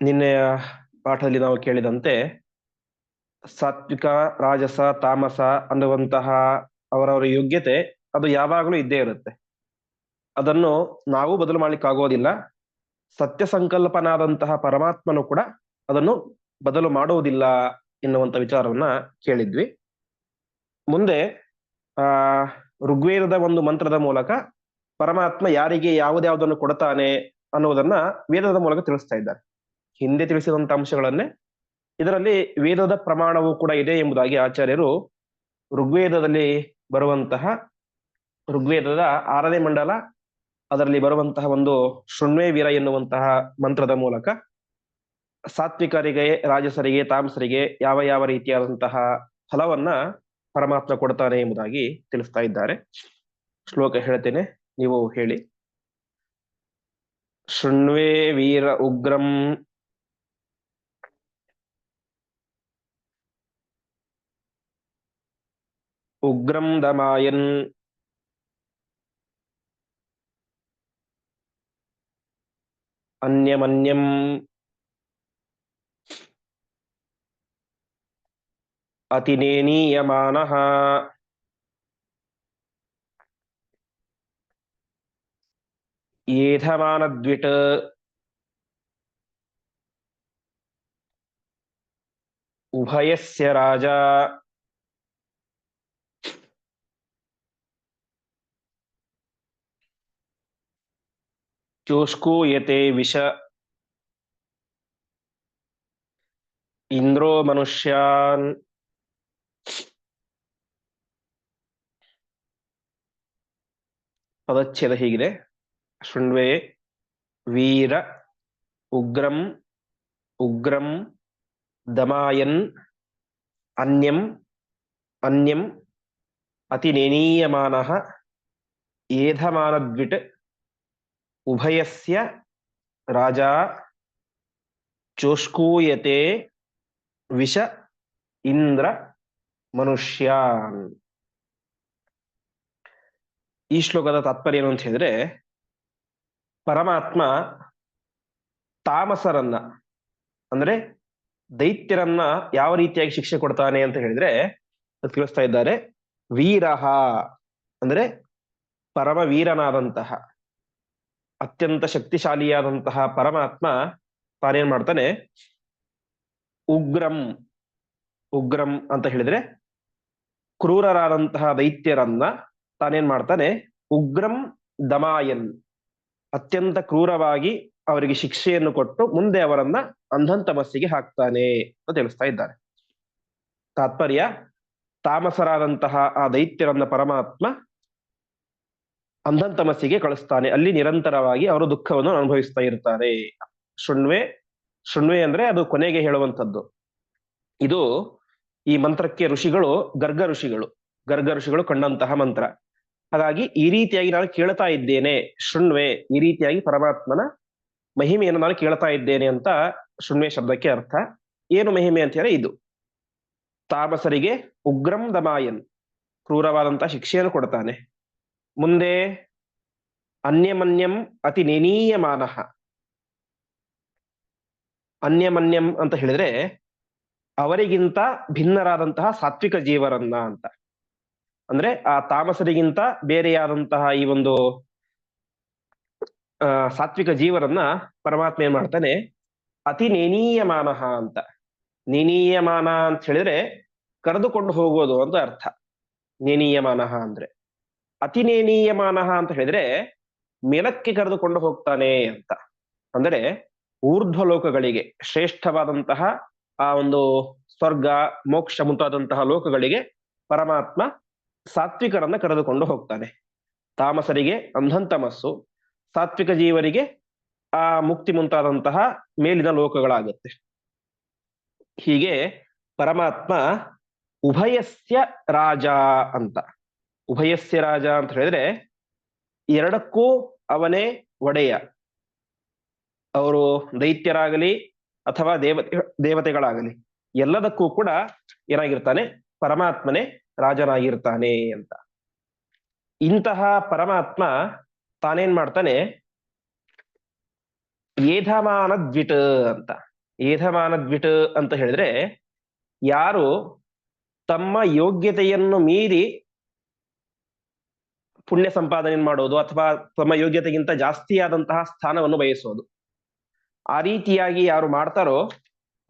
ನಿನ್ನೆಯ ಪಾಠದಲ್ಲಿ ನಾವು ಕೇಳಿದಂತೆ ಸಾತ್ವಿಕ, ರಾಜಸ, ತಾಮಸ ಅನ್ನುವಂತಹ ಅವರವರ ಯೋಗ್ಯತೆ ಅದು ಯಾವಾಗಲೂ ಇದ್ದೇ ಇರುತ್ತೆ. ಅದನ್ನು ನಾವು ಬದಲು ಮಾಡ್ಲಿಕ್ಕಾಗೋದಿಲ್ಲ. ಸತ್ಯ ಸಂಕಲ್ಪನಾದಂತಹ ಪರಮಾತ್ಮನು ಕೂಡ ಅದನ್ನು ಬದಲು ಮಾಡುವುದಿಲ್ಲ ಎನ್ನುವಂತ ವಿಚಾರವನ್ನ ಕೇಳಿದ್ವಿ. ಮುಂದೆ, ಆ, ಋಗ್ವೇದದ ಒಂದು ಮಂತ್ರದ ಮೂಲಕ ಪರಮಾತ್ಮ ಯಾರಿಗೆ ಯಾವುದ್ಯಾವುದನ್ನು ಕೊಡ್ತಾನೆ ಅನ್ನುವುದನ್ನ ವೇದದ ಮೂಲಕ ತಿಳಿಸ್ತಾ ಇದ್ದಾರೆ. ಹಿಂದೆ ತಿಳಿಸಿದಂತ ಅಂಶಗಳನ್ನೇ ಇದರಲ್ಲಿ ವೇದದ ಪ್ರಮಾಣವೂ ಕೂಡ ಇದೆ ಎಂಬುದಾಗಿ ಆಚಾರ್ಯರು ಋಗ್ವೇದದಲ್ಲಿ ಬರುವಂತಹ ಋಗ್ವೇದದ ಆರನೇ ಮಂಡಲ, ಅದರಲ್ಲಿ ಬರುವಂತಹ ಒಂದು ಶೃಣ್ವೇ ವೀರ ಎನ್ನುವಂತಹ ಮಂತ್ರದ ಮೂಲಕ ಸಾತ್ವಿಕರಿಗೆ, ರಾಜಸರಿಗೆ, ತಾಮಸರಿಗೆ ಯಾವ ಯಾವ ರೀತಿಯಾದಂತಹ ಫಲವನ್ನ ಪರಮಾತ್ಮ ಕೊಡ್ತಾನೆ ಎಂಬುದಾಗಿ ತಿಳಿಸ್ತಾ ಇದ್ದಾರೆ. ಶ್ಲೋಕ ಹೇಳ್ತೇನೆ, ನೀವು ಹೇಳಿ. ಶೃಣ್ವೇ ವೀರ ಉಗ್ರಂ उग्रं दमायन्। अन्यमन्यम् अतिनेीयमानः एधमानद्विट् उभयस्य राजा। ಚೋಷ್ಕೂಯತೆ ವಿಷ ಇಂದ್ರೋ ಮನುಷ್ಯಾನ್ ಪದಚ್ಛೇದ ಹೀಗಿದೆ. ಶೃಣ್ವೇ ವೀರ ಉಗ್ರಂ ಉಗ್ರಂ ದಮಾಯನ್ ಅನ್ಯಂ ಅನ್ಯಂ ಅತಿನೇನೀಯಮಾನಃ ಏಧಮಾನದ್ವಿಟ್ ಉಭಯಸ್ಯ ರಾಜ ಚೋಷ್ಕೂಯತೆ ವಿಷ ಇಂದ್ರ ಮನುಷ್ಯಾನ್. ಈ ಶ್ಲೋಕದ ತಾತ್ಪರ್ಯ ಏನು ಅಂತ ಹೇಳಿದ್ರೆ, ಪರಮಾತ್ಮ ತಾಮಸರನ್ನ, ಅಂದ್ರೆ ದೈತ್ಯರನ್ನ ಯಾವ ರೀತಿಯಾಗಿ ಶಿಕ್ಷೆ ಕೊಡ್ತಾನೆ ಅಂತ ಹೇಳಿದ್ರೆ ತಿಳಿಸ್ತಾ ಇದ್ದಾರೆ, ವೀರಹ, ಅಂದ್ರೆ ಪರಮ ವೀರನಾದಂತಹ ಅತ್ಯಂತ ಶಕ್ತಿಶಾಲಿಯಾದಂತಹ ಪರಮಾತ್ಮ ತಾನೇನ್ ಮಾಡ್ತಾನೆ? ಉಗ್ರಂ ಉಗ್ರಂ ಅಂತ ಹೇಳಿದ್ರೆ ಕ್ರೂರರಾದಂತಹ ದೈತ್ಯರನ್ನ ತಾನೇನ್ ಮಾಡ್ತಾನೆ? ಉಗ್ರಂ ದಮಾಯನ್. ಅತ್ಯಂತ ಕ್ರೂರವಾಗಿ ಅವರಿಗೆ ಶಿಕ್ಷೆಯನ್ನು ಕೊಟ್ಟು ಮುಂದೆ ಅವರನ್ನ ಅಂಧನ್ ತಮಸ್ಸಿಗೆ ಹಾಕ್ತಾನೆ ಅಂತ ತಿಳಿಸ್ತಾ ಇದ್ದಾರೆ. ತಾತ್ಪರ್ಯ, ತಾಮಸರಾದಂತಹ ಆ ದೈತ್ಯರನ್ನ ಪರಮಾತ್ಮ ಅಂಧನ್ ತಮಸ್ಸಿಗೆ ಕಳಿಸ್ತಾನೆ. ಅಲ್ಲಿ ನಿರಂತರವಾಗಿ ಅವರು ದುಃಖವನ್ನು ಅನುಭವಿಸ್ತಾ ಇರ್ತಾರೆ. ಶೃಣ್ವೆ ಶೃಣ್ವೆ ಅಂದ್ರೆ ಅದು ಕೊನೆಗೆ ಹೇಳುವಂಥದ್ದು. ಇದು ಈ ಮಂತ್ರಕ್ಕೆ ಋಷಿಗಳು, ಗರ್ಗ ಋಷಿಗಳು. ಗರ್ಗ ಋಷಿಗಳು ಕಂಡಂತಹ ಮಂತ್ರ. ಹಾಗಾಗಿ ಈ ರೀತಿಯಾಗಿ ನಾನು ಕೇಳ್ತಾ ಇದ್ದೇನೆ, ಶೃಣ್ವೆ, ಈ ರೀತಿಯಾಗಿ ಪರಮಾತ್ಮನ ಮಹಿಮೆಯನ್ನು ನಾನು ಕೇಳ್ತಾ ಇದ್ದೇನೆ ಅಂತ ಶೃಣ್ವೆ ಶಬ್ದಕ್ಕೆ ಅರ್ಥ. ಏನು ಮಹಿಮೆ ಅಂತ ಹೇಳಿದ್ರೆ ಇದು. ತಾಮಸರಿಗೆ ಉಗ್ರಂ ದಮಾಯನ್. ಕ್ರೂರವಾದಂತಹ ಶಿಕ್ಷೆಯನ್ನು ಕೊಡ್ತಾನೆ. ಮುಂದೆ ಅನ್ಯಮನ್ಯಂ ಅತಿ ನೆನೀಯಮಾನ. ಅನ್ಯಮನ್ಯಂ ಅಂತ ಹೇಳಿದ್ರೆ ಅವರಿಗಿಂತ ಭಿನ್ನರಾದಂತಹ ಸಾತ್ವಿಕ ಜೀವರನ್ನ ಅಂತ. ಅಂದ್ರೆ ಆ ತಾಮಸರಿಗಿಂತ ಬೇರೆಯಾದಂತಹ ಈ ಒಂದು, ಆ, ಸಾತ್ವಿಕ ಜೀವರನ್ನ ಪರಮಾತ್ಮ ಏನ್ ಮಾಡ್ತಾನೆ? ಅತಿ ನೇನೀಯಮಾನ ಅಂತ. ನೇನೀಯಮಾನ ಅಂತ ಹೇಳಿದ್ರೆ ಕರೆದುಕೊಂಡು ಹೋಗೋದು ಅಂತ ಅರ್ಥ. ನೇನೀಯಮಾನ ಅಂದ್ರೆ. ಅತಿ ನೇನೀಯಮಾನಃ ಅಂತ ಹೇಳಿದ್ರೆ ಮೇಲಕ್ಕೆ ಕರೆದುಕೊಂಡು ಹೋಗ್ತಾನೆ ಅಂತ. ಅಂದರೆ ಊರ್ಧ್ವ ಲೋಕಗಳಿಗೆ ಶ್ರೇಷ್ಠವಾದಂತಹ ಆ ಒಂದು ಸ್ವರ್ಗ, ಮೋಕ್ಷ ಮುಂತಾದಂತಹ ಲೋಕಗಳಿಗೆ ಪರಮಾತ್ಮ ಸಾತ್ವಿಕರನ್ನ ಕರೆದುಕೊಂಡು ಹೋಗ್ತಾನೆ. ತಾಮಸರಿಗೆ ಅಂಧಂತಮಸ್ಸು ಸಾತ್ವಿಕ ಜೀವರಿಗೆ ಆ ಮುಕ್ತಿ ಮುಂತಾದಂತಹ ಮೇಲಿನ ಲೋಕಗಳಾಗುತ್ತೆ. ಹೀಗೆ ಪರಮಾತ್ಮ ಉಭಯಸ್ಯ ರಾಜ ಅಂತ. ಉಭಯಸ್ಯ ರಾಜ ಅಂತ ಹೇಳಿದ್ರೆ, ಎರಡಕ್ಕೂ ಅವನೇ ಒಡೆಯ. ಅವರು ದೈತ್ಯರಾಗಲಿ ಅಥವಾ ದೇವತೆ ದೇವತೆಗಳಾಗಲಿ, ಎಲ್ಲದಕ್ಕೂ ಕೂಡ ಏನಾಗಿರ್ತಾನೆ, ಪರಮಾತ್ಮನೇ ರಾಜನಾಗಿರ್ತಾನೆ ಅಂತ. ಇಂತಹ ಪರಮಾತ್ಮ ತಾನೇನ್ ಮಾಡ್ತಾನೆ ಏಧಮಾನ ದ್ವಿಟ್ ಅಂತ. ಏಧಮಾನ ದ್ವಿಟ್ ಅಂತ ಹೇಳಿದ್ರೆ, ಯಾರು ತಮ್ಮ ಯೋಗ್ಯತೆಯನ್ನು ಮೀರಿ ಪುಣ್ಯ ಸಂಪಾದನೆ ಮಾಡೋದು ಅಥವಾ ತಮ್ಮ ಯೋಗ್ಯತೆಗಿಂತ ಜಾಸ್ತಿಯಾದಂತಹ ಸ್ಥಾನವನ್ನು ಬಯಸೋದು. ಆ ರೀತಿಯಾಗಿ ಯಾರು ಮಾಡ್ತಾರೋ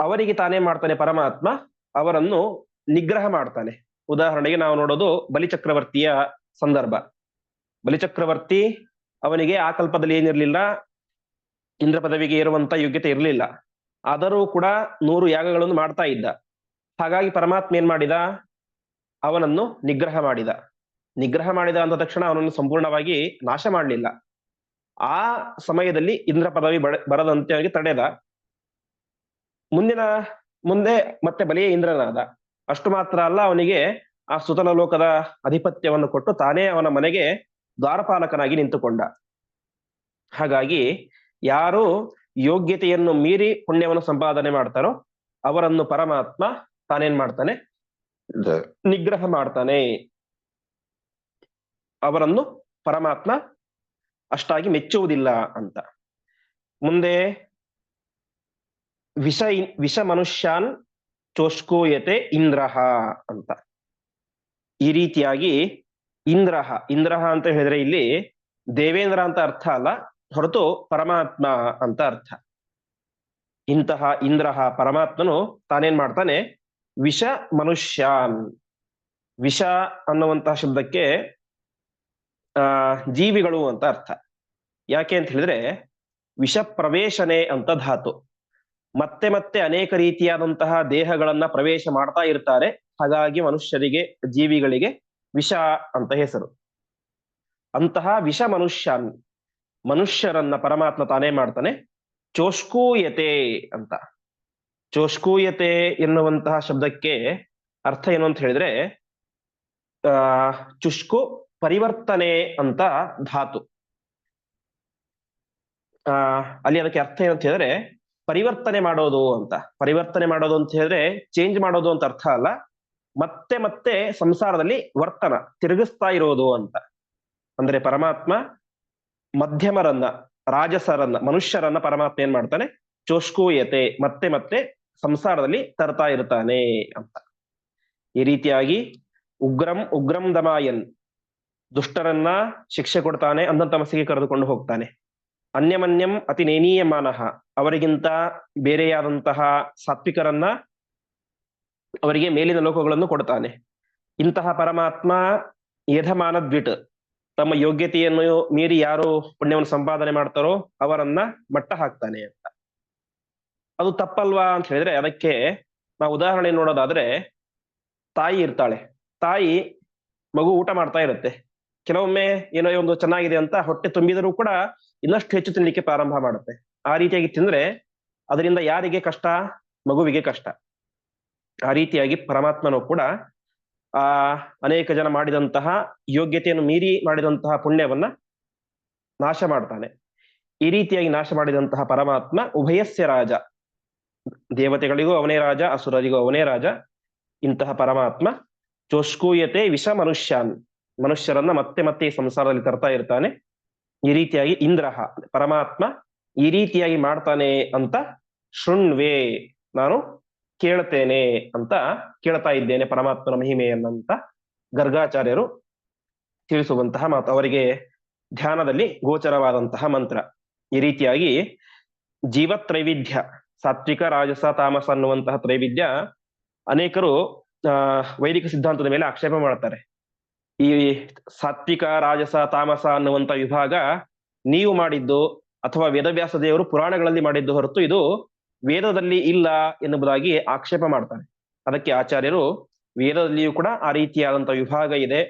ಅವರಿಗೆ ತಾನೇ ಮಾಡ್ತಾನೆ ಪರಮಾತ್ಮ, ಅವರನ್ನು ನಿಗ್ರಹ ಮಾಡ್ತಾನೆ. ಉದಾಹರಣೆಗೆ ನಾವು ನೋಡೋದು ಬಲಿಚಕ್ರವರ್ತಿಯ ಸಂದರ್ಭ. ಬಲಿಚಕ್ರವರ್ತಿ ಅವನಿಗೆ ಆ ಕಲ್ಪದಲ್ಲಿ ಏನಿರಲಿಲ್ಲ, ಇಂದ್ರ ಪದವಿಗೆ ಇರುವಂತ ಯೋಗ್ಯತೆ ಇರಲಿಲ್ಲ. ಆದರೂ ಕೂಡ ನೂರು ಯಾಗಗಳನ್ನು ಮಾಡ್ತಾ ಇದ್ದ. ಹಾಗಾಗಿ ಪರಮಾತ್ಮ ಏನ್ ಮಾಡಿದ? ಅವನನ್ನು ನಿಗ್ರಹ ಮಾಡಿದ. ನಿಗ್ರಹ ಮಾಡಿದ ಅಂದ ತಕ್ಷಣ ಅವನನ್ನು ಸಂಪೂರ್ಣವಾಗಿ ನಾಶ ಮಾಡಲಿಲ್ಲ. ಆ ಸಮಯದಲ್ಲಿ ಇಂದ್ರ ಪದವಿ ಬರದಂತೆ ಅವನಿಗೆ ತಡೆದ. ಮುಂದಿನ ಮುಂದೆ ಮತ್ತೆ ಬಲಿಯೇ ಇಂದ್ರನಾದ. ಅಷ್ಟು ಮಾತ್ರ ಅಲ್ಲ ಅವನಿಗೆ ಆ ಸುತಲ ಲೋಕದ ಅಧಿಪತ್ಯವನ್ನು ಕೊಟ್ಟು ತಾನೇ ಅವನ ಮನೆಗೆ ದ್ವಾರಪಾಲಕನಾಗಿ ನಿಂತುಕೊಂಡ. ಹಾಗಾಗಿ ಯಾರು ಯೋಗ್ಯತೆಯನ್ನು ಮೀರಿ ಪುಣ್ಯವನ್ನು ಸಂಪಾದನೆ ಮಾಡ್ತಾರೋ ಅವರನ್ನು ಪರಮಾತ್ಮ ತಾನೇನ್ ಮಾಡ್ತಾನೆ? ನಿಗ್ರಹ ಮಾಡ್ತಾನೆ. ಅವರನ್ನು ಪರಮಾತ್ಮ ಅಷ್ಟಾಗಿ ಮೆಚ್ಚುವುದಿಲ್ಲ ಅಂತ. ಮುಂದೆ ವಿಷ ವಿಷ ಮನುಷ್ಯಾನ್ ಚೋಷ್ಕೋಯತೆ ಇಂದ್ರಹ ಅಂತ. ಈ ರೀತಿಯಾಗಿ ಇಂದ್ರಹ ಇಂದ್ರಹ ಅಂತ ಹೇಳಿದ್ರೆ ಇಲ್ಲಿ ದೇವೇಂದ್ರ ಅಂತ ಅರ್ಥ ಅಲ್ಲ, ಹೊರತು ಪರಮಾತ್ಮ ಅಂತ ಅರ್ಥ. ಇಂತಹ ಇಂದ್ರಹ ಪರಮಾತ್ಮನು ತಾನೇನ್ ಮಾಡ್ತಾನೆ? ವಿಷ ಮನುಷ್ಯಾನ್. ವಿಷ ಅನ್ನುವಂತಹ ಶಬ್ದಕ್ಕೆ ಆ, ಜೀವಿಗಳು ಅಂತ ಅರ್ಥ. ಯಾಕೆ ಅಂತ ಹೇಳಿದ್ರೆ ವಿಷ ಪ್ರವೇಶನೆ ಅಂತ ಧಾತು ಮತ್ತೆ ಮತ್ತೆ ಅನೇಕ ರೀತಿಯಾದಂತಹ ದೇಹಗಳನ್ನ ಪ್ರವೇಶ ಮಾಡ್ತಾ ಇರ್ತಾರೆ. ಹಾಗಾಗಿ ಮನುಷ್ಯರಿಗೆ, ಜೀವಿಗಳಿಗೆ ವಿಷ ಅಂತ ಹೆಸರು. ಅಂತಹ ವಿಷ ಮನುಷ್ಯನ್, ಮನುಷ್ಯರನ್ನ ಪರಮಾತ್ಮ ತಾನೇ ಮಾಡ್ತಾನೆ. ಚೋಷ್ಕೂಯತೆ ಅಂತ. ಚೋಷ್ಕೂಯತೆ ಎನ್ನುವಂತಹ ಶಬ್ದಕ್ಕೆ ಅರ್ಥ ಏನು ಅಂತ ಹೇಳಿದ್ರೆ, ಆ, ಚುಷ್ಕು ಪರಿವರ್ತನೆ ಅಂತ ಧಾತು. ಆ, ಅಲ್ಲಿ ಅದಕ್ಕೆ ಅರ್ಥ ಏನಂತ ಹೇಳಿದ್ರೆ ಪರಿವರ್ತನೆ ಮಾಡೋದು ಅಂತ. ಪರಿವರ್ತನೆ ಮಾಡೋದು ಅಂತ ಹೇಳಿದ್ರೆ ಚೇಂಜ್ ಮಾಡೋದು ಅಂತ ಅರ್ಥ ಅಲ್ಲ. ಮತ್ತೆ ಮತ್ತೆ ಸಂಸಾರದಲ್ಲಿ ವರ್ತನ, ತಿರುಗಿಸ್ತಾ ಇರೋದು ಅಂತ. ಅಂದ್ರೆ ಪರಮಾತ್ಮ ಮಧ್ಯಮರನ್ನ, ರಾಜಸರನ್ನ, ಮನುಷ್ಯರನ್ನ ಪರಮಾತ್ಮ ಏನ್ ಮಾಡ್ತಾನೆ? ಚೋಷ್ಕೂಯತೆ ಮತ್ತೆ ಮತ್ತೆ ಸಂಸಾರದಲ್ಲಿ ತರ್ತಾ ಇರ್ತಾನೆ ಅಂತ. ಈ ರೀತಿಯಾಗಿ ಉಗ್ರಂ ಉಗ್ರಂ ದಮಾಯನ್ ದುಷ್ಟರನ್ನ ಶಿಕ್ಷೆ ಕೊಡ್ತಾನೆ ಅಂಧಂತಮಸಿಗೆ ಕರೆದುಕೊಂಡು ಹೋಗ್ತಾನೆ. ಅನ್ಯಮನ್ಯಂ ಅತಿ ನೇನೀಯಮಾನಃ. ಅವರಿಗಿಂತ ಬೇರೆಯಾದಂತಹ ಸಾತ್ವಿಕರನ್ನ ಅವರಿಗೆ ಮೇಲಿನ ಲೋಕಗಳನ್ನು ಕೊಡ್ತಾನೆ. ಇಂತಹ ಪರಮಾತ್ಮ ಯಧಮಾನ ದ್ವಿಟ್ ತಮ್ಮ ಯೋಗ್ಯತೆಯನ್ನು ಮೀರಿ ಯಾರು ಪುಣ್ಯವನ್ನು ಸಂಪಾದನೆ ಮಾಡ್ತಾರೋ ಅವರನ್ನ ಮಟ್ಟ ಹಾಕ್ತಾನೆ ಅಂತ. ಅದು ತಪ್ಪಲ್ವಾ ಅಂತ ಹೇಳಿದ್ರೆ ಅದಕ್ಕೆ ನಾವು ಉದಾಹರಣೆ ನೋಡೋದಾದ್ರೆ ತಾಯಿ ಇರ್ತಾಳೆ. ತಾಯಿ ಮಗು ಊಟ ಮಾಡ್ತಾ ಇರುತ್ತೆ. ಕೆಲವೊಮ್ಮೆ ಏನೋ ಒಂದು ಚೆನ್ನಾಗಿದೆ ಅಂತ ಹೊಟ್ಟೆ ತುಂಬಿದರೂ ಕೂಡ ಇನ್ನಷ್ಟು ಹೆಚ್ಚು ತಿನ್ಲಿಕ್ಕೆ ಪ್ರಾರಂಭ ಮಾಡುತ್ತೆ. ಆ ರೀತಿಯಾಗಿ ತಿಂದ್ರೆ ಅದರಿಂದ ಯಾರಿಗೆ ಕಷ್ಟ? ಮಗುವಿಗೆ ಕಷ್ಟ. ಆ ರೀತಿಯಾಗಿ ಪರಮಾತ್ಮನು ಕೂಡ ಆ ಅನೇಕ ಜನ ಮಾಡಿದಂತಹ ಯೋಗ್ಯತೆಯನ್ನು ಮೀರಿ ಮಾಡಿದಂತಹ ಪುಣ್ಯವನ್ನ ನಾಶ ಮಾಡ್ತಾನೆ. ಈ ರೀತಿಯಾಗಿ ನಾಶ ಮಾಡಿದಂತಹ ಪರಮಾತ್ಮ ಉಭಯಸ್ಯ ರಾಜ. ದೇವತೆಗಳಿಗೂ ಅವನೇ ರಾಜ, ಅಸುರರಿಗೂ ಅವನೇ ರಾಜ. ಇಂತಹ ಪರಮಾತ್ಮ ಚೋಷ್ಕೂಯತೆ ವಿಷ ಮನುಷ್ಯಾನ್ ಮನುಷ್ಯರನ್ನ ಮತ್ತೆ ಮತ್ತೆ ಈ ಸಂಸಾರದಲ್ಲಿ ತರ್ತಾ ಇರ್ತಾನೆ. ಈ ರೀತಿಯಾಗಿ ಇಂದ್ರಹ, ಪರಮಾತ್ಮ ಈ ರೀತಿಯಾಗಿ ಮಾಡ್ತಾನೆ ಅಂತ ಶೃಣ್ವೆ ನಾನು ಕೇಳ್ತೇನೆ ಅಂತ ಕೇಳ್ತಾ ಇದ್ದೇನೆ ಪರಮಾತ್ಮನ ಮಹಿಮೆಯನ್ನಂತ ಗರ್ಗಾಚಾರ್ಯರು ತಿಳಿಸುವಂತಹ ಮಾತು. ಅವರಿಗೆ ಧ್ಯಾನದಲ್ಲಿ ಗೋಚರವಾದಂತಹ ಮಂತ್ರ. ಈ ರೀತಿಯಾಗಿ ಜೀವತ್ರೈವಿಧ್ಯ, ಸಾತ್ವಿಕ, ರಾಜಸ, ತಾಮಸ ಅನ್ನುವಂತಹ ತ್ರೈವಿಧ್ಯ ಅನೇಕರು ವೈದಿಕ ಸಿದ್ಧಾಂತದ ಮೇಲೆ ಆಕ್ಷೇಪ ಮಾಡ್ತಾರೆ. ಈ ಸಾತ್ವಿಕ, ರಾಜಸ, ತಾಮಸ ಅನ್ನುವಂತ ವಿಭಾಗ ನೀವು ಮಾಡಿದ್ದು ಅಥವಾ ವೇದವ್ಯಾಸ ದೇವರು ಪುರಾಣಗಳಲ್ಲಿ ಮಾಡಿದ್ದು ಹೊರತು ಇದು ವೇದದಲ್ಲಿ ಇಲ್ಲ ಎನ್ನುವುದಾಗಿ ಆಕ್ಷೇಪ ಮಾಡ್ತಾರೆ. ಅದಕ್ಕೆ ಆಚಾರ್ಯರು ವೇದದಲ್ಲಿಯೂ ಕೂಡ ಆ ರೀತಿಯಾದಂತಹ ವಿಭಾಗ ಇದೆ.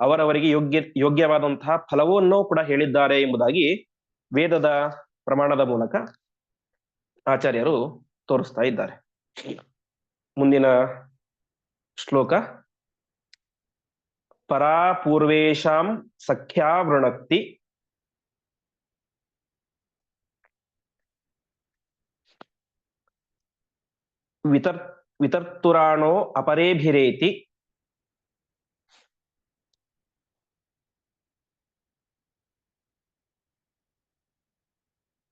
ಅವರವರಿಗೆ ಯೋಗ್ಯ, ಯೋಗ್ಯವಾದಂತಹ ಫಲವನ್ನು ಕೂಡ ಹೇಳಿದ್ದಾರೆ ಎಂಬುದಾಗಿ ವೇದದ ಪ್ರಮಾಣದ ಮೂಲಕ ಆಚಾರ್ಯರು ತೋರಿಸ್ತಾ ಇದ್ದಾರೆ. ಮುಂದಿನ ಶ್ಲೋಕ ಪರಾಪೂರ್ವೇಶಾಂ ಸಖ್ಯಾವೃಣಕ್ತಿ ವಿತರ್ ವಿತರ್ತುರಾಣೋ ಅಪರೇಭಿರೇತಿ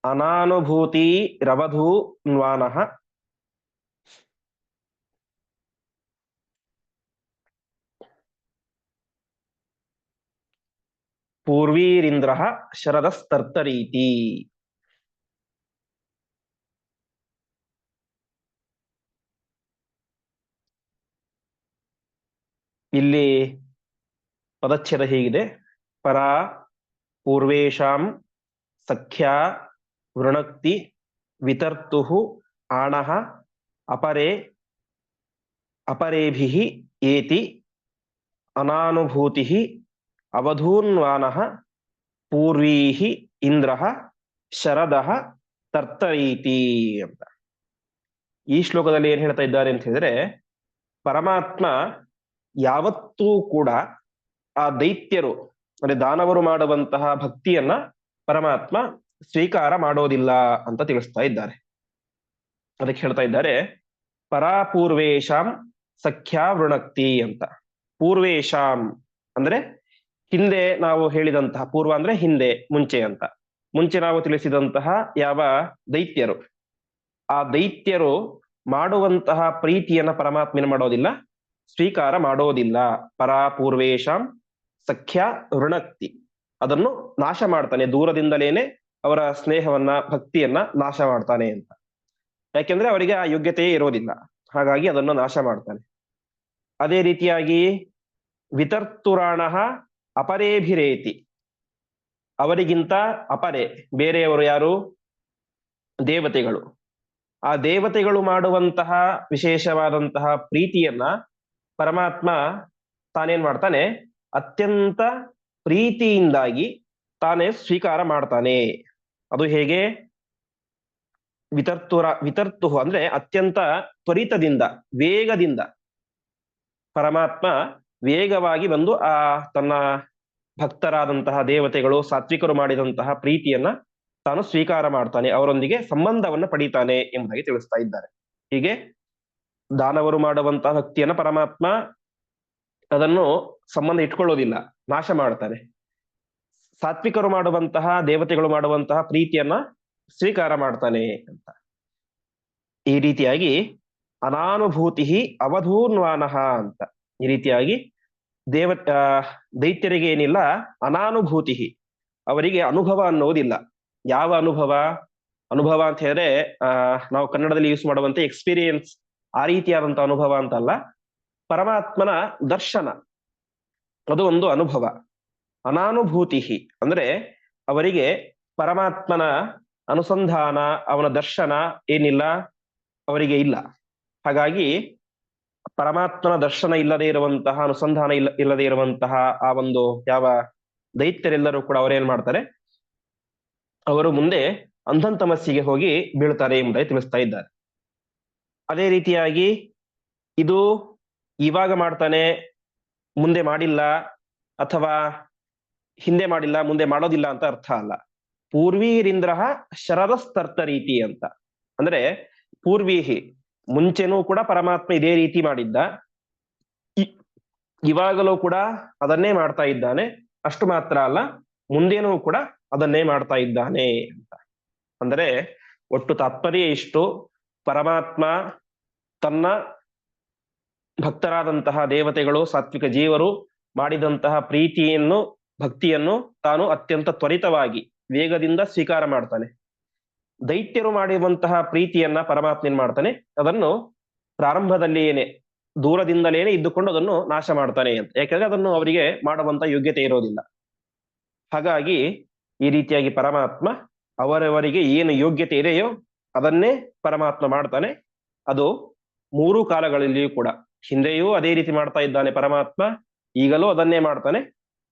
ಅನಾನುಭೂತಿ ರವಧೂ ನ್ವಾನಃ ಪೂರ್ವೀರಿಂದ್ರ ಶರದಸ್ತರ್ತರೀತಿ. ಇಲ್ಲಿ ಪದಚ್ಛೇದ ಹೀಗಿದೆ? ಪರ ಪೂರ್ವೇಶಾಂ ಸಖ್ಯಾ ವೃಣಕ್ತಿ ವಿತರ್ತು ಆಣಃ ಅಪರೆ ಅಪರೇಭಿ ಏತಿ ಅನಾನುಭೂತಿ ಅವಧೂನ್ವಾನಃ ಪೂರ್ವೀಹಿ ಇಂದ್ರ ಶರದ ತರ್ತೈತಿ ಅಂತ. ಈ ಶ್ಲೋಕದಲ್ಲಿ ಏನ್ ಹೇಳ್ತಾ ಇದ್ದಾರೆ ಅಂತ ಹೇಳಿದ್ರೆ, ಪರಮಾತ್ಮ ಯಾವತ್ತೂ ಕೂಡ ಆ ದೈತ್ಯರು, ಅಂದ್ರೆ ದಾನವರು ಮಾಡುವಂತಹ ಭಕ್ತಿಯನ್ನ ಪರಮಾತ್ಮ ಸ್ವೀಕಾರ ಮಾಡೋದಿಲ್ಲ ಅಂತ ತಿಳಿಸ್ತಾ ಇದ್ದಾರೆ. ಅದಕ್ಕೆ ಹೇಳ್ತಾ ಇದ್ದಾರೆ ಪರಾಪೂರ್ವೇಶಾಂ ಸಖ್ಯಾ ವೃಣಕ್ತಿ ಅಂತ. ಪೂರ್ವೇಶಾಂ ಅಂದ್ರೆ ಹಿಂದೆ ನಾವು ಹೇಳಿದಂತಹ ಪೂರ್ವ ಅಂದ್ರೆ ಹಿಂದೆ, ಮುಂಚೆ ಅಂತ. ಮುಂಚೆ ನಾವು ತಿಳಿಸಿದಂತಹ ಯಾವ ದೈತ್ಯರು? ಆ ದೈತ್ಯರು ಮಾಡುವಂತಹ ಪ್ರೀತಿಯನ್ನ ಪರಮಾತ್ಮನ ಮಾಡೋದಿಲ್ಲ, ಸ್ವೀಕಾರ ಮಾಡೋದಿಲ್ಲ. ಪರಾಪೂರ್ವೇಶಂ ಸಖ್ಯ ಋಣಕ್ತಿ. ಅದನ್ನು ನಾಶ ಮಾಡ್ತಾನೆ, ದೂರದಿಂದಲೇನೆ ಅವರ ಸ್ನೇಹವನ್ನ, ಭಕ್ತಿಯನ್ನ ನಾಶ ಮಾಡ್ತಾನೆ ಅಂತ. ಯಾಕೆಂದ್ರೆ ಅವರಿಗೆ ಆ ಯೋಗ್ಯತೆಯೇ ಇರೋದಿಲ್ಲ. ಹಾಗಾಗಿ ಅದನ್ನು ನಾಶ ಮಾಡ್ತಾನೆ. ಅದೇ ರೀತಿಯಾಗಿ ವಿತರ್ತುರಾಣ ಅಪರೇಭಿರೇತಿ ಅವರಿಗಿಂತ ಅಪರೆ. ಬೇರೆಯವರು ಯಾರು? ದೇವತೆಗಳು. ಆ ದೇವತೆಗಳು ಮಾಡುವಂತಹ ವಿಶೇಷವಾದಂತಹ ಪ್ರೀತಿಯನ್ನ ಪರಮಾತ್ಮ ತಾನೇನ್ ಮಾಡ್ತಾನೆ? ಅತ್ಯಂತ ಪ್ರೀತಿಯಿಂದಾಗಿ ತಾನೇ ಸ್ವೀಕಾರ ಮಾಡ್ತಾನೆ. ಅದು ಹೇಗೆ? ವಿತರ್ತುರ, ವಿತರ್ತು ಅಂದ್ರೆ ಅತ್ಯಂತ ತ್ವರಿತದಿಂದ, ವೇಗದಿಂದ. ಪರಮಾತ್ಮ ವೇಗವಾಗಿ ಬಂದು ಆ ತನ್ನ ಭಕ್ತರಾದಂತಹ ದೇವತೆಗಳು, ಸಾತ್ವಿಕರು ಮಾಡಿದಂತಹ ಪ್ರೀತಿಯನ್ನ ತಾನು ಸ್ವೀಕಾರ ಮಾಡ್ತಾನೆ, ಅವರೊಂದಿಗೆ ಸಂಬಂಧವನ್ನ ಪಡಿತಾನೆ ಎಂಬುದಾಗಿ ತಿಳಿಸ್ತಾ ಇದ್ದಾರೆ. ಹೀಗೆ ದಾನವರು ಮಾಡುವಂತಹ ಭಕ್ತಿಯನ್ನ ಪರಮಾತ್ಮ ಅದನ್ನು ಸಂಬಂಧ ಇಟ್ಕೊಳ್ಳೋದಿಲ್ಲ, ನಾಶ ಮಾಡ್ತಾನೆ ಸಾತ್ವಿಕರು ಮಾಡುವಂತಹ, ದೇವತೆಗಳು ಮಾಡುವಂತಹ ಪ್ರೀತಿಯನ್ನ ಸ್ವೀಕಾರ ಮಾಡ್ತಾನೆ ಅಂತ. ಈ ರೀತಿಯಾಗಿ ಅನಾನುಭೂತಿ ಅವಧೂರ್ವಾನಃ ಅಂತ. ಈ ರೀತಿಯಾಗಿ ದೇವ ದೈತ್ಯರಿಗೆ ಏನಿಲ್ಲ ಅನಾನುಭೂತಿ ಅವರಿಗೆ ಅನುಭವ ಅನ್ನೋದಿಲ್ಲ. ಯಾವ ಅನುಭವ? ಅನುಭವ ಅಂತ ಹೇಳಿದ್ರೆ, ಆ, ನಾವು ಕನ್ನಡದಲ್ಲಿ ಯೂಸ್ ಮಾಡುವಂತೆ ಎಕ್ಸ್ಪೀರಿಯನ್ಸ್ ಆ ರೀತಿಯಾದಂತ ಅನುಭವ ಅಂತಲ್ಲ. ಪರಮಾತ್ಮನ ದರ್ಶನ. ಅದು ಒಂದು ಅನುಭವ. ಅನಾನುಭೂತಿ ಅಂದ್ರೆ ಅವರಿಗೆ ಪರಮಾತ್ಮನ ಅನುಸಂಧಾನ, ಅವನ ದರ್ಶನ ಏನಿಲ್ಲ, ಅವರಿಗೆ ಇಲ್ಲ. ಹಾಗಾಗಿ ಪರಮಾತ್ಮನ ದರ್ಶನ ಇಲ್ಲದೆ ಇರುವಂತಹ, ಅನುಸಂಧಾನ ಇಲ್ಲ ಇಲ್ಲದೆ ಇರುವಂತಹ ಆ ಒಂದು ಯಾವ ದೈತ್ಯರೆಲ್ಲರೂ ಕೂಡ ಅವರೇನ್ ಮಾಡ್ತಾರೆ? ಅವರು ಮುಂದೆ ಅಂಧನ್ ತಮಸ್ಸಿಗೆ ಹೋಗಿ ಬೀಳ್ತಾರೆ ಎಂಬುದಾಗಿ ತಿಳಿಸ್ತಾ ಇದ್ದಾರೆ. ಅದೇ ರೀತಿಯಾಗಿ ಇದು ಇವಾಗ ಮಾಡ್ತಾನೆ, ಮುಂದೆ ಮಾಡಿಲ್ಲ ಅಥವಾ ಹಿಂದೆ ಮಾಡಿಲ್ಲ, ಮುಂದೆ ಮಾಡೋದಿಲ್ಲ ಅಂತ ಅರ್ಥ ಅಲ್ಲ. ಪೂರ್ವೀರಿಂದ್ರ ಶರದಸ್ತರ್ಥ ರೀತಿ ಅಂತ. ಅಂದ್ರೆ ಪೂರ್ವೀಹಿ ಮುಂಚೆನೂ ಕೂಡ ಪರಮಾತ್ಮ ಇದೇ ರೀತಿ ಮಾಡಿದ್ದ. ಇವಾಗಲೂ ಕೂಡ ಅದನ್ನೇ ಮಾಡ್ತಾ ಇದ್ದಾನೆ. ಅಷ್ಟು ಮಾತ್ರ ಅಲ್ಲ, ಮುಂದೇನೂ ಕೂಡ ಅದನ್ನೇ ಮಾಡ್ತಾ ಇದ್ದಾನೆ ಅಂತ. ಅಂದ್ರೆ ಒಟ್ಟು ತಾತ್ಪರ್ಯ ಇಷ್ಟು, ಪರಮಾತ್ಮ ತನ್ನ ಭಕ್ತರಾದಂತಹ ದೇವತೆಗಳು, ಸಾತ್ವಿಕ ಜೀವರು ಮಾಡಿದಂತಹ ಪ್ರೀತಿಯನ್ನು, ಭಕ್ತಿಯನ್ನು ತಾನು ಅತ್ಯಂತ ತ್ವರಿತವಾಗಿ, ವೇಗದಿಂದ ಸ್ವೀಕಾರ ಮಾಡ್ತಾನೆ. ದೈತ್ಯರು ಮಾಡಿರುವಂತಹ ಪ್ರೀತಿಯನ್ನ ಪರಮಾತ್ಮ ಮಾಡ್ತಾನೆ. ಅದನ್ನು ಪ್ರಾರಂಭದಲ್ಲಿ ಏನೇ ದೂರದಿಂದಲೇನೆ ಇದ್ದುಕೊಂಡು ಅದನ್ನು ನಾಶ ಮಾಡ್ತಾನೆ ಅಂತ. ಯಾಕಂದ್ರೆ ಅದನ್ನು ಅವರಿಗೆ ಮಾಡುವಂತ ಯೋಗ್ಯತೆ ಇರೋದಿಲ್ಲ. ಹಾಗಾಗಿ ಈ ರೀತಿಯಾಗಿ ಪರಮಾತ್ಮ ಅವರವರಿಗೆ ಏನು ಯೋಗ್ಯತೆ ಇದೆಯೋ ಅದನ್ನೇ ಪರಮಾತ್ಮ ಮಾಡ್ತಾನೆ. ಅದು ಮೂರು ಕಾಲಗಳಲ್ಲಿಯೂ ಕೂಡ. ಹಿಂದೆಯೂ ಅದೇ ರೀತಿ ಮಾಡ್ತಾ ಇದ್ದಾನೆ ಪರಮಾತ್ಮ, ಈಗಲೂ ಅದನ್ನೇ ಮಾಡ್ತಾನೆ,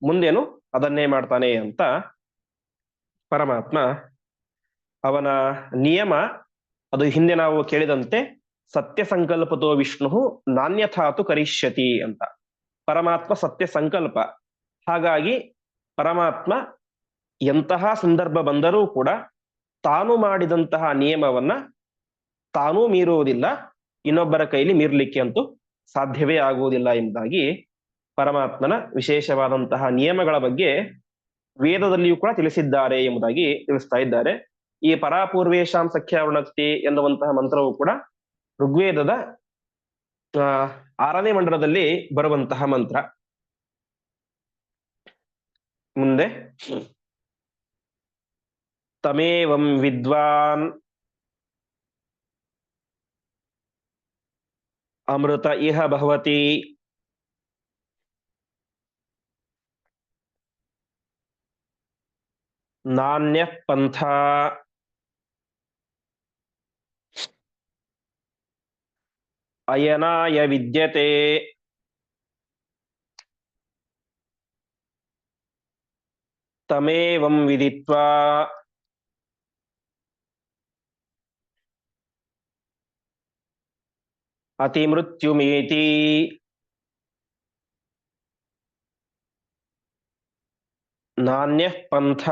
ಮುಂದೇನು ಅದನ್ನೇ ಮಾಡ್ತಾನೆ ಅಂತ ಪರಮಾತ್ಮ ಅವನ ನಿಯಮ, ಅದು ಹಿಂದೆ ನಾವು ಕೇಳಿದಂತೆ, ಸತ್ಯ ಸಂಕಲ್ಪತೋ ವಿಷ್ಣು ನಾಣ್ಯಥಾತು ಕರಿಷ್ಯತಿ ಅಂತ. ಪರಮಾತ್ಮ ಸತ್ಯ ಸಂಕಲ್ಪ. ಹಾಗಾಗಿ ಪರಮಾತ್ಮ ಎಂತಹ ಸಂದರ್ಭ ಬಂದರೂ ಕೂಡ ತಾನು ಮಾಡಿದಂತಹ ನಿಯಮವನ್ನ ತಾನೂ ಮೀರುವುದಿಲ್ಲ, ಇನ್ನೊಬ್ಬರ ಕೈಲಿ ಮೀರ್ಲಿಕ್ಕೆ ಅಂತೂ ಸಾಧ್ಯವೇ ಆಗುವುದಿಲ್ಲ ಎಂಬುದಾಗಿ ಪರಮಾತ್ಮನ ವಿಶೇಷವಾದಂತಹ ನಿಯಮಗಳ ಬಗ್ಗೆ ವೇದದಲ್ಲಿಯೂ ಕೂಡ ತಿಳಿಸಿದ್ದಾರೆ ಎಂಬುದಾಗಿ ತಿಳಿಸ್ತಾ ಇದ್ದಾರೆ. ಈ ಪರಾಪೂರ್ವೇಶಾಂ ಸಖ್ಯಾವೃಣಕ್ತಿ ಎನ್ನುವಂತಹ ಮಂತ್ರವು ಕೂಡ ಋಗ್ವೇದದ ಆರನೇ ಮಂಡಲದಲ್ಲಿ ಬರುವಂತಹ ಮಂತ್ರ. ಮುಂದೆ. ತಮೇವಂ ವಿದ್ವಾನ್ ಅಮೃತ ಇಹ ಭವತಿ. ನಾಣ್ಯ ಪಂಥ ಅಯನಾಯ ವಿದ್ಯತೆ ತಮೇವಂ ವಿದಿತ್ವಾ ಅತಿಮೃತ್ಯುಮೇತಿ ನಾಣ್ಯ ಪಂಥ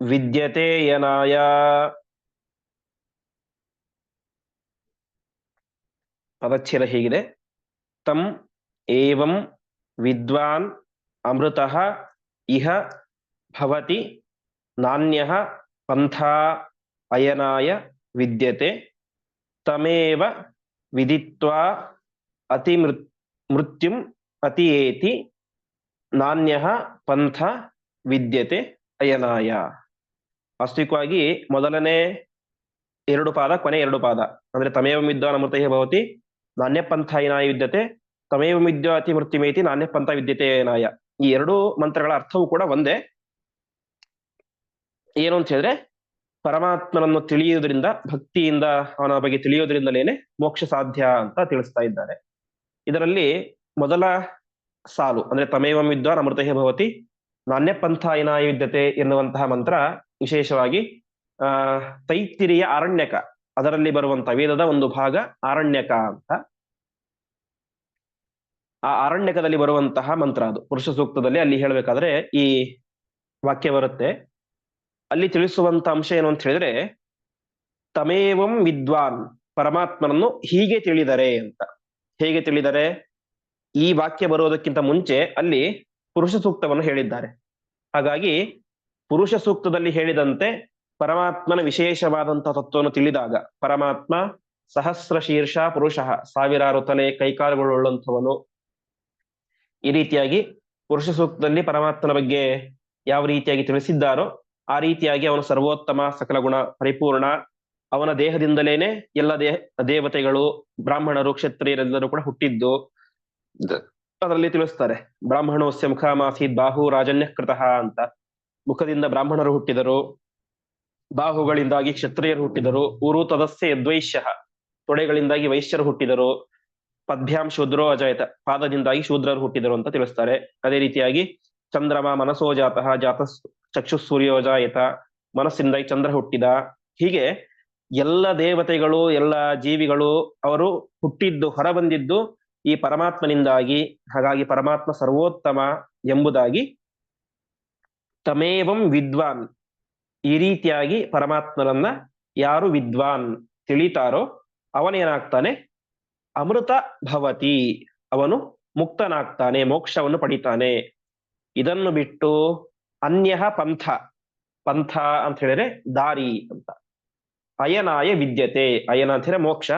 ವಿದ್ಯತೆ ಯನಾಯ ಪದಚ್ಛೇದ ಹೇಗಿದೆ? ತಂ ಏವಂ ವಿದ್ವಾನ್ ಅಮೃತ ಇಹ ಭವತಿ ನಾಣ್ಯ ಪಂಥ ಅಯನಾಯ ವಿದ್ಯತೆ ತಮೇವ ವಿದಿತ್ವಾ ಅತಿ ಮೃತ್ ಮೃತ್ಯುಂ ಅತಿಯೇತಿ ನಾಣ್ಯ ಪಂಥ ವಿದ್ಯತೆ ಅಯನಾಯ. ವಾಸ್ತವಿಕವಾಗಿ ಮೊದಲನೇ ಎರಡು ಪಾದ ಕೊನೆ ಎರಡು ಪಾದ, ಅಂದ್ರೆ ತಮೇವ ವಿದ್ವಾನ್ ಅಮೃತ ಭವತಿ ನಾಣ್ಯ ಪಂಥ ಅಯನಾಯ ವಿದ್ಯತೆ ತಮೇವ ವಿದ್ಯಾತಿ ಮೃತ್ಯುಮೇತಿ ನಾಣ್ಯ ಪಂಥ ವಿದ್ಯತೆ ನಾಯ ಈ ಎರಡು ಮಂತ್ರಗಳ ಅರ್ಥವೂ ಕೂಡ ಒಂದೇ. ಏನು ಅಂತ ಹೇಳಿದ್ರೆ, ಪರಮಾತ್ಮನನ್ನು ತಿಳಿಯುವುದರಿಂದ, ಭಕ್ತಿಯಿಂದ ಅವನ ಬಗ್ಗೆ ತಿಳಿಯೋದ್ರಿಂದಲೇನೆ ಮೋಕ್ಷ ಸಾಧ್ಯ ಅಂತ ತಿಳಿಸ್ತಾ ಇದ್ದಾರೆ. ಇದರಲ್ಲಿ ಮೊದಲ ಸಾಲು, ಅಂದ್ರೆ ತಮೇವ ವಿದ್ವಾನ್ ಅಮೃತ ಭವತಿ ನಾಣ್ಯ ಪಂಥ ಏನಾಯ ವಿದ್ಯತೆ ಎನ್ನುವಂತಹ ಮಂತ್ರ ವಿಶೇಷವಾಗಿ, ಆ, ತೈತ್ತಿರಿಯ ಆರಣ್ಯಕ ಅದರಲ್ಲಿ ಬರುವಂತ ವೇದದ ಒಂದು ಭಾಗ ಆರಣ್ಯಕ ಅಂತ. ಆ ಅರಣ್ಯಕದಲ್ಲಿ ಬರುವಂತಹ ಮಂತ್ರ ಅದು. ಪುರುಷ ಸೂಕ್ತದಲ್ಲಿ ಅಲ್ಲಿ ಹೇಳ್ಬೇಕಾದ್ರೆ ಈ ವಾಕ್ಯ ಬರುತ್ತೆ. ಅಲ್ಲಿ ತಿಳಿಸುವಂತ ಅಂಶ ಏನು ಅಂತ ಹೇಳಿದ್ರೆ, ತಮೇವಂ ವಿದ್ವಾನ್ ಪರಮಾತ್ಮನನ್ನು ಹೀಗೆ ತಿಳಿದರೆ ಅಂತ. ಹೇಗೆ ತಿಳಿದರೆ? ಈ ವಾಕ್ಯ ಬರುವುದಕ್ಕಿಂತ ಮುಂಚೆ ಅಲ್ಲಿ ಪುರುಷ ಸೂಕ್ತವನ್ನು ಹೇಳಿದ್ದಾರೆ. ಹಾಗಾಗಿ ಪುರುಷ ಸೂಕ್ತದಲ್ಲಿ ಹೇಳಿದಂತೆ ಪರಮಾತ್ಮನ ವಿಶೇಷವಾದಂತಹ ತತ್ವವನ್ನು ತಿಳಿದಾಗ ಪರಮಾತ್ಮ ಸಹಸ್ರ ಶೀರ್ಷ ಪುರುಷ ಸಾವಿರಾರು ತಲೆ ಕೈಕಾಲುಗಳುಳ್ಳಂಥವನು ಈ ರೀತಿಯಾಗಿ ಪುರುಷ ಸೂಕ್ತದಲ್ಲಿ ಪರಮಾತ್ಮನ ಬಗ್ಗೆ ಯಾವ ರೀತಿಯಾಗಿ ತಿಳಿಸಿದ್ದಾರೋ ಆ ರೀತಿಯಾಗಿ ಅವನು ಸರ್ವೋತ್ತಮ ಸಕಲ ಗುಣ ಪರಿಪೂರ್ಣ. ಅವನ ದೇಹದಿಂದಲೇನೆ ಎಲ್ಲ ದೇಹ ದೇವತೆಗಳು, ಬ್ರಾಹ್ಮಣರು, ಕ್ಷತ್ರಿಯರೆಲ್ಲರೂ ಕೂಡ ಹುಟ್ಟಿದ್ದು. ಅದರಲ್ಲಿ ತಿಳಿಸ್ತಾರೆ, ಬ್ರಾಹ್ಮಣೋಸ್ಯ ಮುಖಾಮಾಸೀದ್ ಬಾಹು ರಾಜನ್ಯ ಕೃತಃ ಅಂತ. ಮುಖದಿಂದ ಬ್ರಾಹ್ಮಣರು ಹುಟ್ಟಿದರು. ಬಾಹುಗಳಿಂದಾಗಿ ಕ್ಷತ್ರಿಯರು ಹುಟ್ಟಿದರು, ಊರು ತದಸ್ಯ ಯದ್ವೈಶ್ಯ ತೊಡೆಗಳಿಂದಾಗಿ ವೈಶ್ಯರು ಹುಟ್ಟಿದರು ಪದ್ಭ್ಯಾಂ ಶೂದ್ರೋ ಅಜಾಯತ, ಪಾದದಿಂದಾಗಿ ಶೂದ್ರರು ಹುಟ್ಟಿದರು ಅಂತ ತಿಳಿಸ್ತಾರೆ. ಅದೇ ರೀತಿಯಾಗಿ ಚಂದ್ರಮ ಮನಸೋ ಜಾತಃ, ಜಾತ ಚಕ್ಷು ಸೂರ್ಯೋಜಾಯತ ಮನಸ್ಸಿಂದಾಗಿ ಚಂದ್ರ ಹುಟ್ಟಿದ. ಹೀಗೆ ಎಲ್ಲ ದೇವತೆಗಳು, ಎಲ್ಲ ಜೀವಿಗಳು ಅವರು ಹುಟ್ಟಿದ್ದು, ಹೊರಬಂದಿದ್ದು ಈ ಪರಮಾತ್ಮನಿಂದಾಗಿ, ಹಾಗಾಗಿ ಪರಮಾತ್ಮ ಸರ್ವೋತ್ತಮ ಎಂಬುದಾಗಿ ತಮೇವಂ ವಿದ್ವಾನ್. ಈ ರೀತಿಯಾಗಿ ಪರಮಾತ್ಮನನ್ನ ಯಾರು ವಿದ್ವಾನ್ ತಿಳಿತಾರೋ ಅವನೇನಾಗ್ತಾನೆ? ಅಮೃತ ಭವತಿ. ಅವನು ಮುಕ್ತನಾಗ್ತಾನೆ, ಮೋಕ್ಷವನ್ನು ಪಡಿತಾನೆ. ಇದನ್ನು ಬಿಟ್ಟು ಅನ್ಯ ಪಂಥ. ಪಂಥ ಅಂತ ಹೇಳಿದ್ರೆ ದಾರಿ ಅಂತ. ಅಯನಾಯ ವಿದ್ಯತೆ. ಅಯನ ಅಂತ ಹೇಳಿದ್ರೆ ಮೋಕ್ಷ.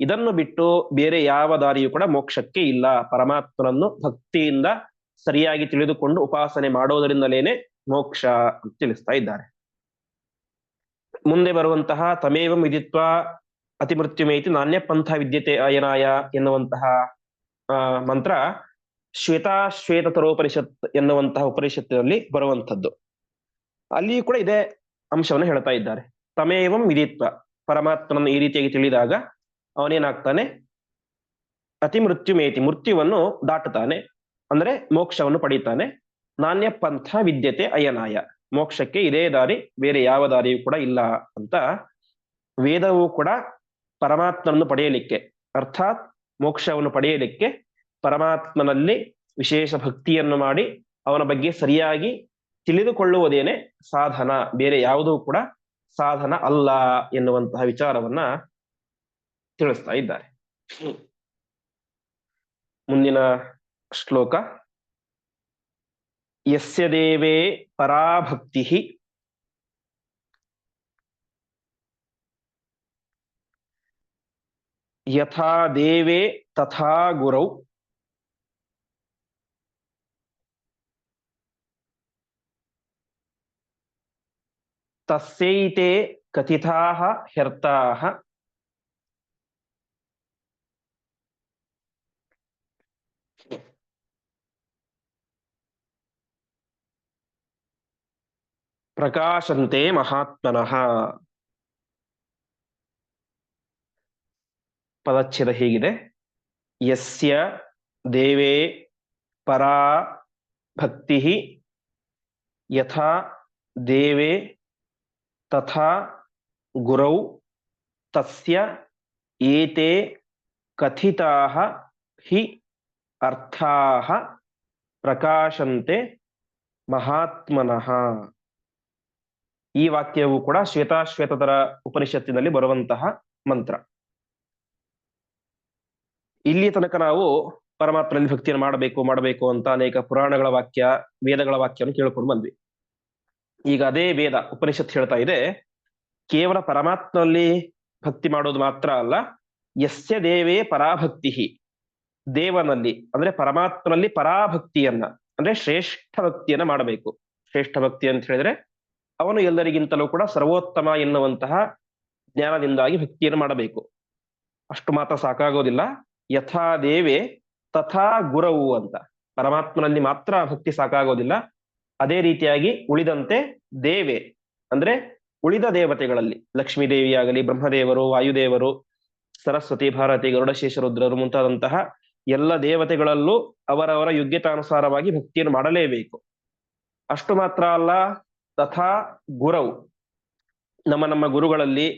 ಇದನ್ನು ಬಿಟ್ಟು ಬೇರೆ ಯಾವ ದಾರಿಯೂ ಕೂಡ ಮೋಕ್ಷಕ್ಕೆ ಇಲ್ಲ. ಪರಮಾತ್ಮನನ್ನು ಭಕ್ತಿಯಿಂದ ಸರಿಯಾಗಿ ತಿಳಿದುಕೊಂಡು ಉಪಾಸನೆ ಮಾಡೋದರಿಂದಲೇನೆ ಮೋಕ್ಷ ತಿಳಿಸ್ತಾ ಇದ್ದಾರೆ. ಮುಂದೆ ಬರುವಂತಹ ತಮೇವಂ ವಿದಿತ್ವ ಅತಿಮೃತ್ಯುಮೇತಿ ನಾಣ್ಯ ಪಂಥ ವಿದ್ಯತೆ ಅಯನಾಯ ಎನ್ನುವಂತಹ ಮಂತ್ರ ಮಂತ್ರ ಶ್ವೇತಾಶ್ವೇತ ತರೋಪನಿಷತ್ ಎನ್ನುವಂತಹ ಉಪನಿಷತ್ತಿನಲ್ಲಿ ಬರುವಂಥದ್ದು. ಅಲ್ಲಿಯೂ ಕೂಡ ಇದೇ ಅಂಶವನ್ನು ಹೇಳ್ತಾ ಇದ್ದಾರೆ. ತಮೇವಂ ವಿದಿತ್ವ ಪರಮಾತ್ಮನನ್ನು ಈ ರೀತಿಯಾಗಿ ತಿಳಿದಾಗ ಅವನೇನಾಗ್ತಾನೆ? ಅತಿ ಮೃತ್ಯುಮೇತಿ ಮೃತ್ಯುವನ್ನು ದಾಟುತ್ತಾನೆ. ಅಂದ್ರೆ ಮೋಕ್ಷವನ್ನು ಪಡೀತಾನೆ. ನಾಣ್ಯ ಪಂಥ ವಿದ್ಯತೆ ಅಯನಾಯ. ಮೋಕ್ಷಕ್ಕೆ ಇದೇ ದಾರಿ, ಬೇರೆ ಯಾವ ದಾರಿಯೂ ಕೂಡ ಇಲ್ಲ ಅಂತ ವೇದವು ಕೂಡ ಪರಮಾತ್ಮನನ್ನು ಪಡೆಯಲಿಕ್ಕೆ, ಅರ್ಥಾತ್ ಮೋಕ್ಷವನ್ನು ಪಡೆಯಲಿಕ್ಕೆ ಪರಮಾತ್ಮನಲ್ಲಿ ವಿಶೇಷ ಭಕ್ತಿಯನ್ನು ಮಾಡಿ ಅವನ ಬಗ್ಗೆ ಸರಿಯಾಗಿ ತಿಳಿದುಕೊಳ್ಳುವುದೇನೆ ಸಾಧನ, ಬೇರೆ ಯಾವುದೂ ಕೂಡ ಸಾಧನ ಅಲ್ಲ ಎನ್ನುವಂತಹ ವಿಚಾರವನ್ನ ತಿಳಿಸ್ತಾ ಇದ್ದಾರೆ. ಮುಂದಿನ ಶ್ಲೋಕ. ಯಸ್ಯ ದೇವೇ ಪರಾಭಕ್ತಿ ಯಥಾ ದೇವೇ ತಥಾ ಗುರೌ ತಸ್ಯೈತೆ ಕಥಿತಾಃ ಹ್ಯರ್ಥಾಃ ಪ್ರಕಾಶಂತೆ ಮಹಾತ್ಮನಃ. ಪದಚ್ಛೇದ ಹೀಗಿದೆ? ಯಸ್ಯ ದೇವೇ ಪರಾ ಭಕ್ತಿ ಯಥಾ ದೇವೇ ತಥಾ ಗುರೌ ತಸ್ಯ ಏತೆ ಕಥಿತಾಹ ಹಿ ಅರ್ಥಾಹ ಪ್ರಕಾಶಂತೆ ಮಹಾತ್ಮನಃ. ಈ ವಾಕ್ಯವು ಕೂಡ ಶ್ವೇತಾಶ್ವೇತದರ ಉಪನಿಷತ್ತಿನಲ್ಲಿ ಬರುವಂತಹ ಮಂತ್ರ. ಇಲ್ಲಿ ತನಕ ನಾವು ಪರಮಾತ್ಮನಲ್ಲಿ ಭಕ್ತಿಯನ್ನು ಮಾಡಬೇಕು ಮಾಡಬೇಕು ಅಂತ ಅನೇಕ ಪುರಾಣಗಳ ವಾಕ್ಯ, ವೇದಗಳ ವಾಕ್ಯವನ್ನು ಕೇಳಿಕೊಂಡು ಬಂದ್ವಿ. ಈಗ ಅದೇ ವೇದ ಉಪನಿಷತ್ ಹೇಳ್ತಾ ಇದೆ, ಕೇವಲ ಪರಮಾತ್ಮನಲ್ಲಿ ಭಕ್ತಿ ಮಾಡೋದು ಮಾತ್ರ ಅಲ್ಲ, ಯಸ್ಯ ದೇವೇ ಪರಾಭಕ್ತಿ ದೇವನಲ್ಲಿ, ಅಂದ್ರೆ ಪರಮಾತ್ಮನಲ್ಲಿ ಪರಾಭಕ್ತಿಯನ್ನ, ಅಂದ್ರೆ ಶ್ರೇಷ್ಠ ಭಕ್ತಿಯನ್ನ ಮಾಡಬೇಕು. ಶ್ರೇಷ್ಠ ಭಕ್ತಿ ಅಂತ ಹೇಳಿದ್ರೆ ಅವನು ಎಲ್ಲರಿಗಿಂತಲೂ ಕೂಡ ಸರ್ವೋತ್ತಮ ಎನ್ನುವಂತಹ ಜ್ಞಾನದಿಂದಾಗಿ ಭಕ್ತಿಯನ್ನು ಮಾಡಬೇಕು. ಅಷ್ಟು ಮಾತ್ರ ಸಾಕಾಗೋದಿಲ್ಲ. ಯಥಾ ದೇವೆ ತಥಾ ಗುರವು ಅಂತ. ಪರಮಾತ್ಮನಲ್ಲಿ ಮಾತ್ರ ಭಕ್ತಿ ಸಾಕಾಗೋದಿಲ್ಲ. ಅದೇ ರೀತಿಯಾಗಿ ಉಳಿದಂತೆ ದೇವೆ ಅಂದ್ರೆ ಉಳಿದ ದೇವತೆಗಳಲ್ಲಿ ಲಕ್ಷ್ಮೀ ದೇವಿಯಾಗಲಿ ಬ್ರಹ್ಮದೇವರು, ವಾಯುದೇವರು, ಸರಸ್ವತಿ, ಭಾರತಿ, ಗರುಡಶೇಷ, ರುದ್ರರು ಮುಂತಾದಂತಹ ಎಲ್ಲ ದೇವತೆಗಳಲ್ಲೂ ಅವರವರ ಯೋಗ್ಯತಾನುಸಾರವಾಗಿ ಭಕ್ತಿಯನ್ನು ಮಾಡಲೇಬೇಕು. ಅಷ್ಟು ಮಾತ್ರ ಅಲ್ಲ ತಥಾ ಗುರವು ನಮ್ಮ ನಮ್ಮ ಗುರುಗಳಲ್ಲಿ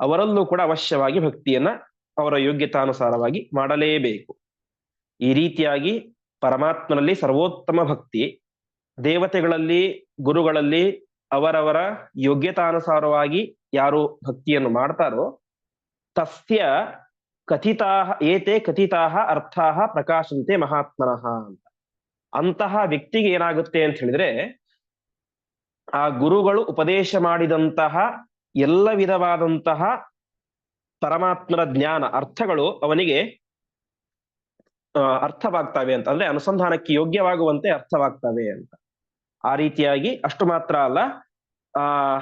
ಅವರಲ್ಲೂ ಕೂಡ ಅವಶ್ಯವಾಗಿ ಭಕ್ತಿಯನ್ನ ಅವರ ಯೋಗ್ಯತಾನುಸಾರವಾಗಿ ಮಾಡಲೇಬೇಕು. ಈ ರೀತಿಯಾಗಿ ಪರಮಾತ್ಮನಲ್ಲಿ ಸರ್ವೋತ್ತಮ ಭಕ್ತಿ, ದೇವತೆಗಳಲ್ಲಿ, ಗುರುಗಳಲ್ಲಿ ಅವರವರ ಯೋಗ್ಯತಾನುಸಾರವಾಗಿ ಯಾರು ಭಕ್ತಿಯನ್ನು ಮಾಡ್ತಾರೋ, ತಸ್ಯ ಕಥಿತಾ ಏತೆ ಕಥಿತಾ ಅರ್ಥಾ ಪ್ರಕಾಶಂತೆ ಮಹಾತ್ಮನಃ ಅಂತ. ಅಂತಹ ವ್ಯಕ್ತಿಗೆ ಏನಾಗುತ್ತೆ ಅಂತ ಹೇಳಿದ್ರೆ ಆ ಗುರುಗಳು ಉಪದೇಶ ಮಾಡಿದಂತಹ ಎಲ್ಲ ವಿಧವಾದಂತಹ ಪರಮಾತ್ಮರ ಜ್ಞಾನ ಅರ್ಥಗಳು ಅವನಿಗೆ ಅರ್ಥವಾಗ್ತವೆ ಅಂತ. ಅಂದ್ರೆ ಅನುಸಂಧಾನಕ್ಕೆ ಯೋಗ್ಯವಾಗುವಂತೆ ಅರ್ಥವಾಗ್ತವೆ ಅಂತ. ಆ ರೀತಿಯಾಗಿ ಅಷ್ಟು ಮಾತ್ರ ಅಲ್ಲ, ಆ,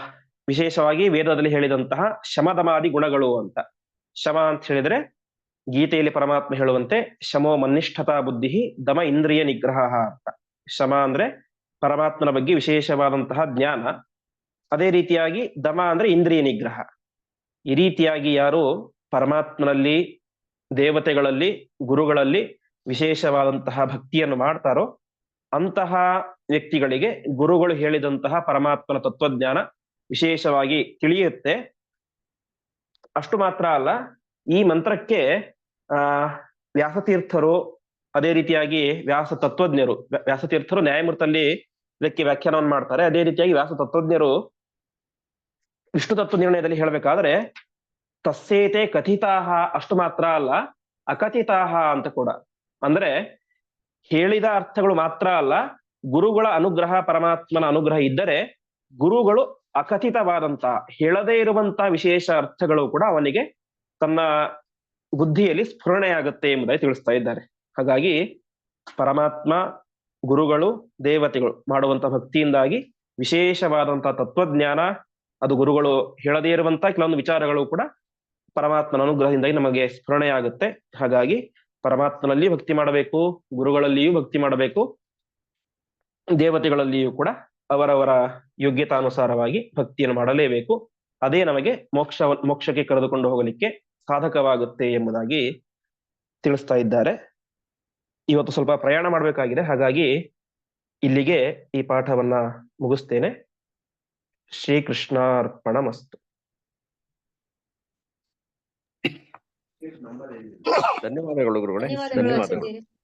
ವಿಶೇಷವಾಗಿ ವೇದದಲ್ಲಿ ಹೇಳಿದಂತಹ ಶಮದಮಾದಿ ಗುಣಗಳು ಅಂತ. ಶಮ ಅಂತ ಹೇಳಿದ್ರೆ ಗೀತೆಯಲ್ಲಿ ಪರಮಾತ್ಮ ಹೇಳುವಂತೆ, ಶಮೋ ಮನ್ನಿಷ್ಠತಾ ಬುದ್ಧಿ ದಮ ಇಂದ್ರಿಯ ನಿಗ್ರಹ ಅಂತ. ಶಮ ಅಂದ್ರೆ ಪರಮಾತ್ಮನ ಬಗ್ಗೆ ವಿಶೇಷವಾದಂತಹ ಜ್ಞಾನ. ಅದೇ ರೀತಿಯಾಗಿ ದಮ ಅಂದ್ರೆ ಇಂದ್ರಿಯ ನಿಗ್ರಹ. ಈ ರೀತಿಯಾಗಿ ಯಾರು ಪರಮಾತ್ಮನಲ್ಲಿ, ದೇವತೆಗಳಲ್ಲಿ, ಗುರುಗಳಲ್ಲಿ ವಿಶೇಷವಾದಂತಹ ಭಕ್ತಿಯನ್ನು ಮಾಡ್ತಾರೋ ಅಂತಹ ವ್ಯಕ್ತಿಗಳಿಗೆ ಗುರುಗಳು ಹೇಳಿದಂತಹ ಪರಮಾತ್ಮನ ತತ್ವಜ್ಞಾನ ವಿಶೇಷವಾಗಿ ತಿಳಿಯುತ್ತೆ. ಅಷ್ಟು ಮಾತ್ರ ಅಲ್ಲ, ಈ ಮಂತ್ರಕ್ಕೆ, ಆ, ವ್ಯಾಸತೀರ್ಥರು, ಅದೇ ರೀತಿಯಾಗಿ ವ್ಯಾಸ ತತ್ವಜ್ಞರು, ವ್ಯಾಸತೀರ್ಥರು ನ್ಯಾಯಮೂರ್ತಲ್ಲಿ ಇದಕ್ಕೆ ವ್ಯಾಖ್ಯಾನವನ್ನು ಮಾಡ್ತಾರೆ. ಅದೇ ರೀತಿಯಾಗಿ ವ್ಯಾಸ ತತ್ವಜ್ಞರು ವಿಷ್ಣು ತತ್ವ ನಿರ್ಣಯದಲ್ಲಿ ಹೇಳಬೇಕಾದ್ರೆ ತಸ್ಸೇತೆ ಕಥಿತಾಹ ಅಷ್ಟು ಮಾತ್ರ ಅಲ್ಲ, ಅಕಥಿತಾಹ ಅಂತ ಕೂಡ. ಅಂದ್ರೆ ಹೇಳಿದ ಅರ್ಥಗಳು ಮಾತ್ರ ಅಲ್ಲ, ಗುರುಗಳ ಅನುಗ್ರಹ, ಪರಮಾತ್ಮನ ಅನುಗ್ರಹ ಇದ್ದರೆ ಗುರುಗಳು ಅಕಥಿತವಾದಂತಹ ಹೇಳದೇ ಇರುವಂತಹ ವಿಶೇಷ ಅರ್ಥಗಳು ಕೂಡ ಅವನಿಗೆ ತನ್ನ ಬುದ್ಧಿಯಲ್ಲಿ ಸ್ಫುರಣೆಯಾಗುತ್ತೆ ಎಂಬುದಾಗಿ ತಿಳಿಸ್ತಾ ಇದ್ದಾರೆ. ಹಾಗಾಗಿ ಪರಮಾತ್ಮ ಗುರುಗಳು, ದೇವತೆಗಳು ಮಾಡುವಂತ ಭಕ್ತಿಯಿಂದಾಗಿ ವಿಶೇಷವಾದಂತಹ ತತ್ವಜ್ಞಾನ, ಅದು ಗುರುಗಳು ಹೇಳದೇ ಇರುವಂತಹ ಕೆಲವೊಂದು ವಿಚಾರಗಳು ಕೂಡ ಪರಮಾತ್ಮನ ಅನುಗ್ರಹದಿಂದಾಗಿ ನಮಗೆ ಸ್ಮರಣೆಯಾಗುತ್ತೆ. ಹಾಗಾಗಿ ಪರಮಾತ್ಮನಲ್ಲಿ ಭಕ್ತಿ ಮಾಡಬೇಕು, ಗುರುಗಳಲ್ಲಿಯೂ ಭಕ್ತಿ ಮಾಡಬೇಕು, ದೇವತೆಗಳಲ್ಲಿಯೂ ಕೂಡ ಅವರವರ ಯೋಗ್ಯತಾನುಸಾರವಾಗಿ ಭಕ್ತಿಯನ್ನು ಮಾಡಲೇಬೇಕು. ಅದೇ ನಮಗೆ ಮೋಕ್ಷ ಮೋಕ್ಷಕ್ಕೆ ಕರೆದುಕೊಂಡು ಹೋಗಲಿಕ್ಕೆ ಸಾಧಕವಾಗುತ್ತೆ ಎಂಬುದಾಗಿ ತಿಳಿಸ್ತಾ ಇದ್ದಾರೆ. ಇವತ್ತು ಸ್ವಲ್ಪ ಪ್ರಯಾಣ ಮಾಡಬೇಕಾಗಿದೆ. ಹಾಗಾಗಿ ಇಲ್ಲಿಗೆ ಈ ಪಾಠವನ್ನ ಮುಗಿಸ್ತೇನೆ. ಶ್ರೀಕೃಷ್ಣಾರ್ಪಣ ಮಸ್ತು ಧನ್ಯವಾದಗಳು ಗುರುಗಳೇ. ಧನ್ಯವಾದಗಳು